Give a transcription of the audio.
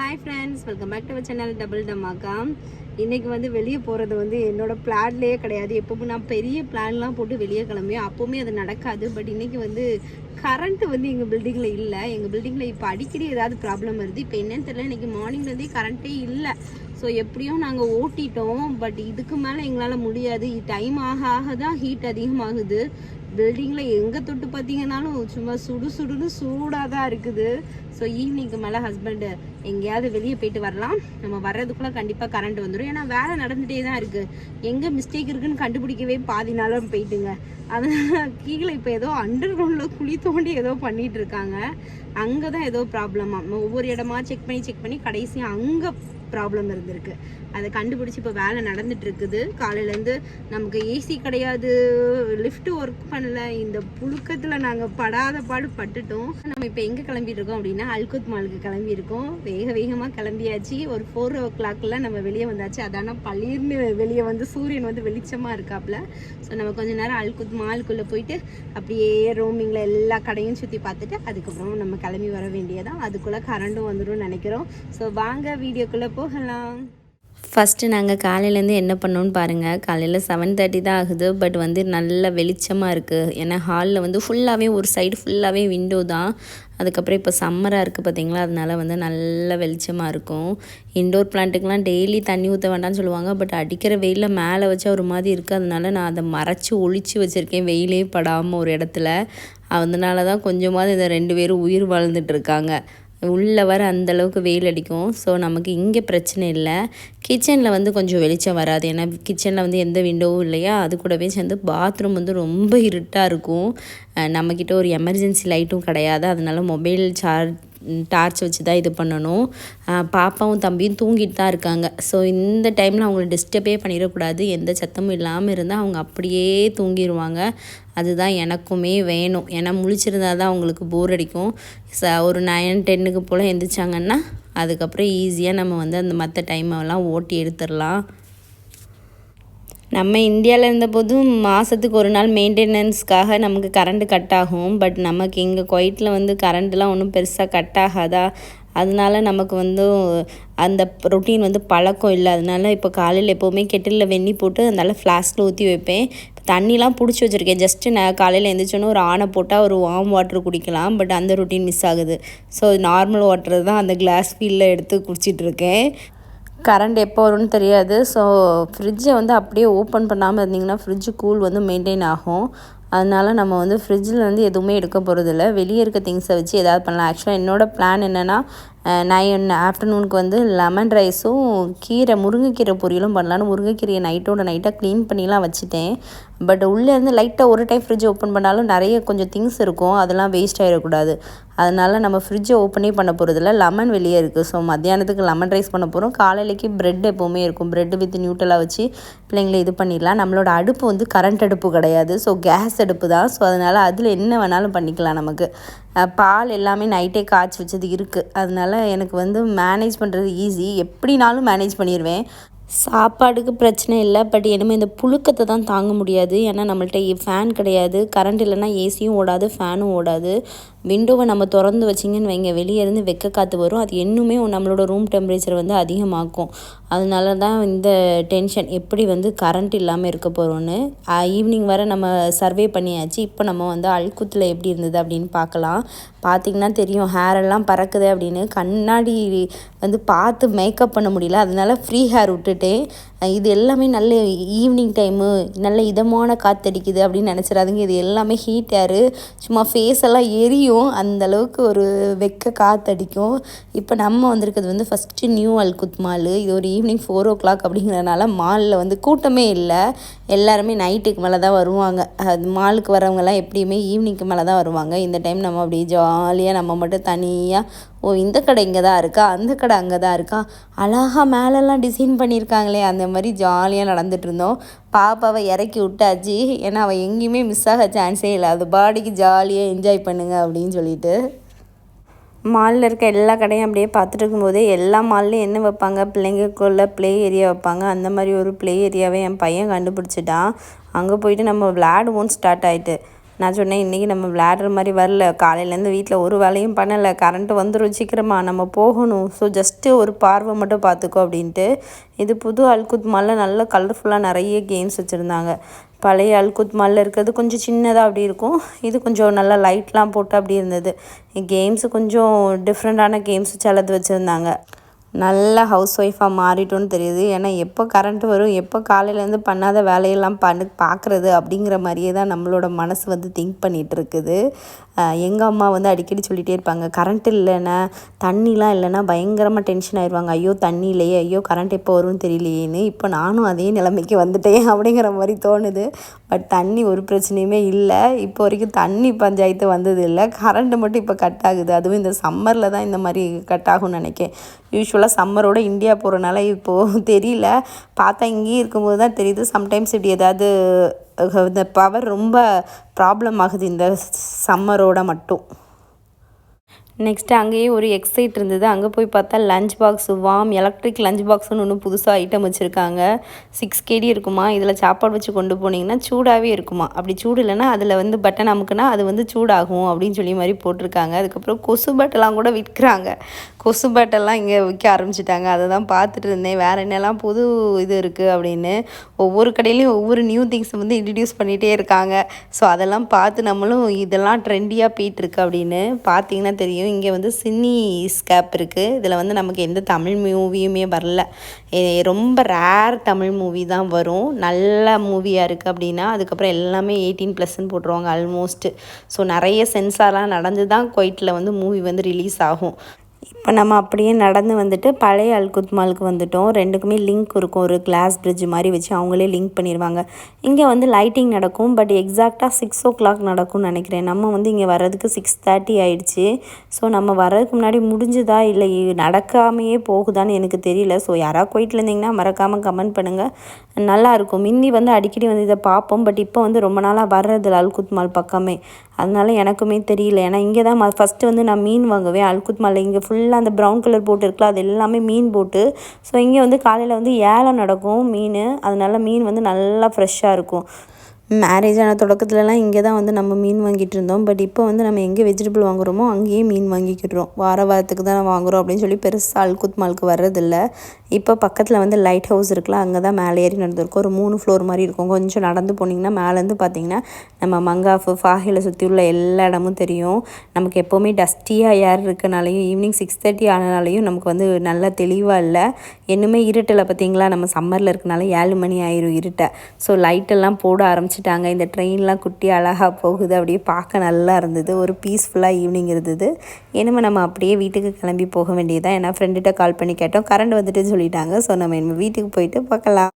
Hi friends welcome back to our channel double dhamaka இன்றைக்கி வந்து வெளியே போகிறது வந்து என்னோடய பிளான்லேயே கிடையாது. எப்போவுமே நான் பெரிய பிளான்லாம் போட்டு வெளியே கிளம்பியும் அப்போவுமே அது நடக்காது. பட் இன்றைக்கி வந்து கரண்ட்டு வந்து எங்கள் பில்டிங்கில் இல்லை. எங்கள் பில்டிங்கில் இப்போ அடிக்கடி ஏதாவது ப்ராப்ளம் வருது. இப்போ என்னன்னு தெரியல. இன்றைக்கி மார்னிங்லேருந்தே கரண்ட்டே இல்லை. ஸோ எப்படியும் நாங்கள் ஓட்டிட்டோம். பட் இதுக்கு மேலே எங்களால் முடியாது. டைம் ஆக ஆக தான் ஹீட் அதிகமாகுது. பில்டிங்கில் எங்கே தொட்டு பார்த்தீங்கன்னாலும் சும்மா சுடு சுடுன்னு சூடாக தான் இருக்குது. ஸோ ஈவினிங்க்கு மேலே ஹஸ்பண்டு எங்கேயாவது வெளியே போயிட்டு வரலாம். நம்ம வர்றதுக்குள்ளே கண்டிப்பாக கரண்ட் வந்துடும் ஏன்னா வேலை நடந்துகிட்டே தான் இருக்குது எங்கே மிஸ்டேக் இருக்குன்னு கண்டுபிடிக்கவே பாதி நாளும் போயிட்டுங்க. அதனால் கீழே இப்போ ஏதோ அண்டர் கிரவுண்டில் குழி தோண்டி ஏதோ பண்ணிகிட்ருக்காங்க இருக்காங்க. அங்கே தான் ஏதோ ப்ராப்ளமாக ஒவ்வொரு இடமா செக் பண்ணி செக் பண்ணி கடைசியாக அங்கே ப்ராப்ளம் இருந்திருக்கு. அதை கண்டுபிடிச்சி இப்போ வேலை நடந்துட்டு இருக்குது காலையிலேருந்து நமக்கு ஏசி கிடையாது லிஃப்ட் ஒர்க் பண்ணல இந்த புழுக்கத்தில் நாங்கள் படாத பாடு பட்டுட்டோம். நம்ம இப்போ எங்கே கிளம்பிட்டுருக்கோம் அப்படின்னா அல்குத் மாலுக்கு கிளம்பியிருக்கோம். வேக வேகமாக கிளம்பியாச்சு. ஒரு ஃபோர் ஓ கிளாக்ல நம்ம வெளியே வந்தாச்சு. அதான பளிர்னு வெளியே வந்து சூரியன் வந்து வெளிச்சமாக இருக்காப்புல ஸோ நம்ம கொஞ்ச நேரம் அல்குத் மாலுக்குள்ளே போயிட்டு அப்படியே ரோமிங்கில் எல்லா கடையும் சுற்றி பார்த்துட்டு அதுக்கப்புறம் நம்ம கிளம்பி வர வேண்டியதான் அதுக்குள்ளே கரண்டும் வந்துடும் நினைக்கிறோம். ஸோ வாங்க வீடியோக்குள்ளே போகலாம். ஃபஸ்ட்டு நாங்கள் காலையிலேருந்து என்ன பண்ணோன்னு பாருங்கள் காலையில் செவன் தேர்ட்டி தான் ஆகுது. பட் வந்து நல்ல வெளிச்சமாக இருக்குது ஏன்னா ஹாலில் வந்து ஃபுல்லாகவே ஒரு சைடு ஃபுல்லாகவே விண்டோ தான். அதுக்கப்புறம் இப்போ சம்மராக இருக்குது பார்த்தீங்களா அதனால வந்து நல்ல வெளிச்சமாக இருக்கும். இண்டோர் பிளான்ட்டுக்கெலாம் டெய்லி தண்ணி ஊற்ற வேண்டாம்னு சொல்லுவாங்க. பட் அடிக்கிற வெயிலில் மேலே வச்சா ஒரு மாதிரி இருக்குது அதனால நான் அதை மறைச்சி ஒழிச்சு வச்சுருக்கேன். வெயிலே படாமல் ஒரு இடத்துல. அதனால தான் கொஞ்சமாவது இதை ரெண்டு பேரும் உயிர் வாழ்ந்துட்டுருக்காங்க இருக்காங்க. உள்ளே வர அந்தளவுக்கு வெயில் அடிக்கும். ஸோ நமக்கு இங்கே பிரச்சனை இல்லை. கிச்சனில் வந்து கொஞ்சம் வெளிச்சம் வராது. ஏன்னா கிச்சனில் வந்து எந்த விண்டோவும் இல்லையா? அது கூடவே சேர்ந்து பாத்ரூம் வந்து ரொம்ப இருட்டாக இருக்கும். நம்மக்கிட்ட ஒரு எமர்ஜென்சி லைட்டும் கிடையாது. அதனால மொபைல் சார்ஜ் டார்ச் வச்சு தான் இது பண்ணணும். பாப்பாவும் தம்பியும் தூங்கிட்டு தான் இருக்காங்க. ஸோ இந்த டைமில் அவங்கள டிஸ்டர்பே பண்ணிடக்கூடாது. எந்த சத்தமும் இல்லாமல் இருந்தால் அவங்க அப்படியே தூங்கிடுவாங்க அதுதான் எனக்குமே வேணும். ஏன்னா முழிச்சிருந்தா தான் அவங்களுக்கு போர் அடிக்கும். ச ஒரு நைன் டென்னுக்கு போல் எந்திரிச்சாங்கன்னா அதுக்கப்புறம் ஈஸியாக நம்ம வந்து அந்த மற்ற டைமெல்லாம் ஓட்டி எடுத்துடலாம். நம்ம இந்தியாவில் இருந்தபோதும் மாதத்துக்கு ஒரு நாள் மெயின்டெனன்ஸ்க்காக நமக்கு கரண்ட்டு கட் ஆகும். பட் நமக்கு இங்கே குவைட்டில் வந்து கரண்ட்லாம் ஒன்றும் பெருசாக கட் ஆகாதா? அதனால நமக்கு வந்து அந்த ரொட்டீன் வந்து பழக்கம் இல்லை. அதனால இப்போ காலையில் எப்போவுமே கெட்டிலில் வெந்நி போட்டு அதனால ஃப்ளாஸ்கில் ஊற்றி வைப்பேன். தண்ணிலாம் பிடிச்சி வச்சுருக்கேன். ஜஸ்ட்டு நான் காலையில் எழுந்திரிச்சோன்னே ஒரு ஆணை போட்டால் ஒரு வார்ம் வாட்டர் குடிக்கலாம். பட் அந்த ரொட்டீன் மிஸ் ஆகுது. ஸோ நார்மல் வாட்டர் தான் அந்த கிளாஸ் ஃபீல்டில் எடுத்து குடிச்சிட்ருக்கேன் கரண்ட் எப்போ வரும்னு தெரியாது. ஸோ ஃப்ரிட்ஜை வந்து அப்படியே ஓப்பன் பண்ணாமல் இருந்திங்கன்னா ஃப்ரிட்ஜு கூல் வந்து மெயின்டைன் ஆகும். அதனால் நம்ம வந்து ஃப்ரிட்ஜில் வந்து எதுவுமே எடுக்க போகிறதில்ல வெளியே இருக்க திங்ஸை வச்சு எதாவது பண்ணலாம். ஆக்சுவலாக என்னோடய பிளான் என்னென்னா நைன் ஆஃப்டர்நூனுக்கு வந்து லெமன் ரைஸும் கீரை முருங்கைக்கீரை பொரியலும் பண்ணலான்னு முருங்கைக்கீரையை நைட்டோட நைட்டாக க்ளீன் பண்ணிலாம் வச்சுட்டேன். பட் உள்ளேருந்து லைட்டாக ஒரு டைம் ஃப்ரிட்ஜ் ஓப்பன் பண்ணாலும் நிறைய கொஞ்சம் திங்ஸ் இருக்கும். அதெல்லாம் வேஸ்ட் ஆகிடக்கூடாது அதனால் நம்ம ஃப்ரிட்ஜை ஓப்பனே பண்ண போகிறதில்ல லெமன் வெளியே இருக்குது ஸோ மத்தியானத்துக்கு லெமன் ரைஸ் பண்ண போகிறோம் காலையிலைக்கு ப்ரெட் எப்போவுமே இருக்கும். ப்ரெட் வித் நியூட்டலாக வச்சு பிள்ளைங்களை இது பண்ணிடலாம். நம்மளோட அடுப்பு வந்து கரண்ட் அடுப்பு கிடையாது. ஸோ கேஸ் அடுப்பு தான். ஸோ அதனால் அதில் என்ன வேணாலும் பண்ணிக்கலாம் நமக்கு. பால் எல்லாமே நைட்டே காய்ச்சி வச்சது இருக்குது அதனால் எனக்கு வந்து மேனேஜ் பண்ணுறது ஈஸி எப்படினாலும் மேனேஜ் பண்ணிடுவேன் சாப்பாடுக்கு பிரச்சனை இல்லை பட் இனிமேல் இந்த புழுக்கத்தை தான் தாங்க முடியாது. ஏன்னா நம்மள்ட்ட ஃபேன் கிடையாது. கரண்ட் இல்லைன்னா ஏசியும் ஓடாது ஃபேனும் ஓடாது. விண்டோவை நம்ம திறந்து வச்சிங்கன்னு வைங்க. வெளியே இருந்து வெக்க காற்று வரும். அது இன்னுமே நம்மளோட ரூம் டெம்பரேச்சர் வந்து அதிகமாக்கும். அதனால தான் இந்த டென்ஷன் எப்படி வந்து கரண்ட் இல்லாமல் இருக்க போகிறோன்னு ஈவினிங் வர நம்ம சர்வே பண்ணியாச்சு. இப்போ நம்ம வந்து அல்குத்தில் எப்படி இருந்தது அப்படின்னு பார்க்கலாம். பார்த்திங்கன்னா தெரியும் ஹேரெல்லாம் பறக்குது அப்படின்னு. கண்ணாடி வந்து பார்த்து மேக்கப் பண்ண முடியல. அதனால ஃப்ரீ ஹேர் விட்டுட்டேன். இது எல்லாமே நல்ல ஈவினிங் டைமு நல்ல இதமான காற்றடிக்குது அப்படின்னு நினச்சிடாதுங்க. இது எல்லாமே ஹீட் ஏரு சும்மா ஃபேஸ் எல்லாம் எரியும். அந்தளவுக்கு ஒரு வெக்க காற்றடிக்கும் இப்போ நம்ம வந்திருக்கிறது வந்து ஃபஸ்ட்டு நியூ அல்குத் மால் இது ஒரு ஈவினிங் ஃபோர் ஓ கிளாக் அப்படிங்கிறனால மாலில் வந்து கூட்டமே இல்லை. எல்லாருமே நைட்டுக்கு மேலே தான் வருவாங்க. அது மாலுக்கு வரவங்கெல்லாம் எப்படியுமே ஈவினிங்க்கு மேலே தான் வருவாங்க. இந்த டைம் நம்ம அப்படியே ஜாலியாக நம்ம மட்டும் தனியாக ஓ இந்த கடை இங்கே தான் இருக்கா? அந்த கடை அங்கே தான் இருக்கா? அழகாக மேலெல்லாம் டிசைன் பண்ணியிருக்காங்களே. அந்த மாதிரி ஜாலியாக நடந்துட்டு இருந்தோம் பாப்பாவை இறக்கி விட்டாச்சு. ஏன்னா அவள் எங்கேயுமே மிஸ் ஆக சான்ஸே இல்லை. அது பாடிக்கு ஜாலியாக என்ஜாய் பண்ணுங்க அப்படின்னு சொல்லிட்டு. மாலில் இருக்க எல்லா கடையும் அப்படியே பார்த்துட்டு இருக்கும்போதே எல்லா மால்லையும் என்ன வைப்பாங்க? பிள்ளைங்களுக்குள்ள ப்ளே ஏரியா வைப்பாங்க. அந்த மாதிரி ஒரு ப்ளே ஏரியாவே என் பையன் கண்டுபிடிச்சிட்டான். அங்கே போயிட்டு நம்ம விளையாடுவோம் ஸ்டார்ட் ஆகிட்டு நான் சொன்னேன் இன்றைக்கி நம்ம விளையாடுற மாதிரி வரல. காலையிலேருந்து வீட்டில் ஒரு வேலையும் பண்ணலை. கரண்ட்டு வந்துடும் சீக்கிரமாக நம்ம போகணும். ஸோ ஜஸ்ட்டு ஒரு பார்வை மட்டும் பார்த்துக்கோ அப்படின்ட்டு. இது புது அல்குத் மாலில் நல்ல கலர்ஃபுல்லாக நிறைய கேம்ஸ் வச்சுருந்தாங்க. பழைய அல்குத் மாலில் இருக்கிறது கொஞ்சம் சின்னதாக அப்படி இருக்கும். இது கொஞ்சம் நல்லா லைட்லாம் போட்டு அப்படி இருந்தது. கேம்ஸு கொஞ்சம் டிஃப்ரெண்ட்டான கேம்ஸ் சிலது வச்சுருந்தாங்க. நல்ல ஹவுஸ் ஒய்ஃபாக மாறிட்டோன்னு தெரியுது. ஏன்னா எப்போ கரண்ட் வரும் எப்போ காலையிலேருந்து பண்ணாத வேலையெல்லாம் பண்ணு பார்க்குறது அப்படிங்கிற மாதிரியே தான் நம்மளோட மனசு வந்து திங்க் பண்ணிகிட்டு இருக்குது. எங்கள் அம்மா வந்து அடிக்கடி சொல்லிகிட்டே இருப்பாங்க கரண்ட் இல்லைன்னா தண்ணிலாம் இல்லைன்னா பயங்கரமாக டென்ஷன் ஆயிடுவாங்க ஐயோ தண்ணி இல்லையே ஐயோ கரண்ட் எப்போ வரும்னு தெரியலையேன்னு. இப்போ நானும் அதே நிலைமைக்கு வந்துட்டேன் அப்படிங்கிற மாதிரி தோணுது. பட் தண்ணி ஒரு பிரச்சனையுமே இல்லை. இப்போ வரைக்கும் தண்ணி பஞ்சாயத்து வந்தது இல்லை. கரண்ட்டு மட்டும் இப்போ கட் ஆகுது. அதுவும் இந்த சம்மரில் தான் இந்த மாதிரி கட் ஆகும்னு நினைக்கேன் யூஸ்வலாக சம்மரோட இந்தியா போகிறனால இப்போது தெரியல. பார்த்தா இங்கேயும் இருக்கும்போது தான் தெரியுது. சம்டைம்ஸ் இப்படி ஏதாவது இந்த பவர் ரொம்ப ப்ராப்ளம் ஆகுது இந்த சம்மரோட மட்டும். நெக்ஸ்ட்டு அங்கேயே ஒரு எக்ஸைட் இருந்தது. அங்கே போய் பார்த்தா lunch box warm electric lunch பாக்ஸ்னு ஒன்று புதுசாக ஐட்டம் வச்சுருக்காங்க. சிக்ஸ் கேடி இருக்குமா? இதில் சாப்பாடு வச்சு கொண்டு போனீங்கன்னா சூடாகவே இருக்குமா? அப்படி சூடு இல்லைன்னா அதில் வந்து பட்டன் அமுக்குனா அது வந்து சூடாகும் அப்படின்னு சொல்லி மாதிரி போட்டிருக்காங்க. அதுக்கப்புறம் கொசு பட்டெல்லாம் கூட விற்கிறாங்க. கொசு பட்டெல்லாம் இங்கே விற்க ஆரம்பிச்சிட்டாங்க. அதை தான் பார்த்துட்டு இருந்தேன். வேறு என்னெல்லாம் புது இது இருக்குது அப்படின்னு. ஒவ்வொரு கடையிலையும் ஒவ்வொரு நியூ திங்ஸ் வந்து இன்ட்ரடியூஸ் பண்ணிகிட்டே இருக்காங்க. ஸோ அதெல்லாம் பார்த்து நம்மளும் இதெல்லாம் ட்ரெண்டியாக போயிட்டுருக்கு அப்படின்னு பார்த்தீங்கன்னா தெரியும். இங்கே வந்து சின்னி ஸ்கேப் இருக்குது இதில் வந்து நமக்கு எந்த தமிழ் மூவியுமே வரல. ரொம்ப ரேர் தமிழ் மூவி தான் வரும். நல்ல மூவியாக இருக்குது அப்படின்னா அதுக்கப்புறம் எல்லாமே எயிட்டீன் ப்ளஸ்ன்னு போட்டுருவாங்க ஆல்மோஸ்ட்டு ஸோ நிறைய சென்சார்லாம் நடந்து தான் குவைட்டில் வந்து மூவி வந்து ரிலீஸ் ஆகும். இப்போ நம்ம அப்படியே நடந்து வந்துட்டு பழைய அல்குத் மாலுக்கு வந்துட்டோம். ரெண்டுக்குமே லிங்க் இருக்கும். ஒரு கிளாஸ் பிரிட்ஜ் மாதிரி வச்சு அவங்களே லிங்க் பண்ணிடுவாங்க இங்கே வந்து லைட்டிங் நடக்கும். பட் எக்ஸாக்டாக சிக்ஸ் ஓ கிளாக் நடக்கும்னு நினைக்கிறேன். நம்ம வந்து இங்கே வர்றதுக்கு சிக்ஸ் தேர்ட்டி ஆயிடுச்சு. ஸோ நம்ம வர்றதுக்கு முன்னாடி முடிஞ்சுதா? இல்லை நடக்காமையே போகுதான்னு எனக்கு தெரியல. ஸோ யாராவது போயிட்டு இருந்தீங்கன்னா மறக்காமல் கமெண்ட் பண்ணுங்கள் நல்லா இருக்கும். மின்னி வந்து அடிக்கடி வந்து இதை பார்ப்போம். பட் இப்போ வந்து ரொம்ப நாளாக வர்றதில்ல அல்குத் மால் பக்கமே. அதனால எனக்குமே தெரியல. ஏன்னா இங்கே தான் ஃபஸ்ட்டு வந்து நான் மீன் வாங்குவேன். அல்குத் மாலில் இங்கே ஃபுல்லாக அந்த ப்ரௌன் கலர் போட்டு இருக்குல்ல அது எல்லாமே மீன் போட்டு ஸோ இங்கே வந்து காலையில் வந்து ஏலம் நடக்கும் மீன். அதனால மீன் வந்து நல்லா ஃப்ரெஷ்ஷாக இருக்கும். மேரேஜ் ஆன தொடக்கத்துலலாம் இங்கே தான் வந்து நம்ம மீன் வாங்கிட்டு இருந்தோம். பட் இப்போ வந்து நம்ம எங்கே வெஜிடபிள் வாங்குறோமோ அங்கேயே மீன் வாங்கிக்கிடுறோம் வார வாரத்துக்கு தான் வாங்குறோம் அப்படின்னு சொல்லி பெருசாக அல்குத் மாலுக்கு வர்றதில்ல. இப்போ பக்கத்தில் வந்து லைட் ஹவுஸ் இருக்குல்ல அங்கே தான் மேலே ஏறி நடந்திருக்கும். ஒரு மூணு ஃப்ளோர் மாதிரி இருக்கும். கொஞ்சம் நடந்து போனீங்கன்னா மேலேருந்து பார்த்தீங்கன்னா நம்ம மங்காஃபு ஃபாஹிலை சுற்றி உள்ள எல்லா இடமும் தெரியும். நமக்கு எப்போவுமே டஸ்டியாக ஏர் இருக்கனாலையும் ஈவினிங் சிக்ஸ் தேர்ட்டி ஆனனாலையும் நமக்கு வந்து நல்லா தெளிவாக இல்லை. இன்னுமே இருட்டில் பார்த்தீங்களா நம்ம சம்மரில் இருக்கனால ஏழு மணி ஆயிரும் இருட்டை. ஸோ லைட்டெல்லாம் போட ஆரம்பிச்சிட்டாங்க இந்த ட்ரெயின்லாம் குட்டி அழகாக போகுது. அப்படியே பார்க்க நல்லா இருந்தது. ஒரு பீஸ்ஃபுல்லாக ஈவினிங் இருந்தது. இனிமேல் நம்ம அப்படியே வீட்டுக்கு கிளம்பி போக வேண்டியதான் ஏன்னா ஃப்ரெண்டுகிட்ட கால் பண்ணி கேட்டோம். கரண்ட் வந்துட்டுன்னு சொல்லிட்டாங்க. ஸோ நம்ம இனிமேல் வீட்டுக்கு போயிட்டு பார்க்கலாம்.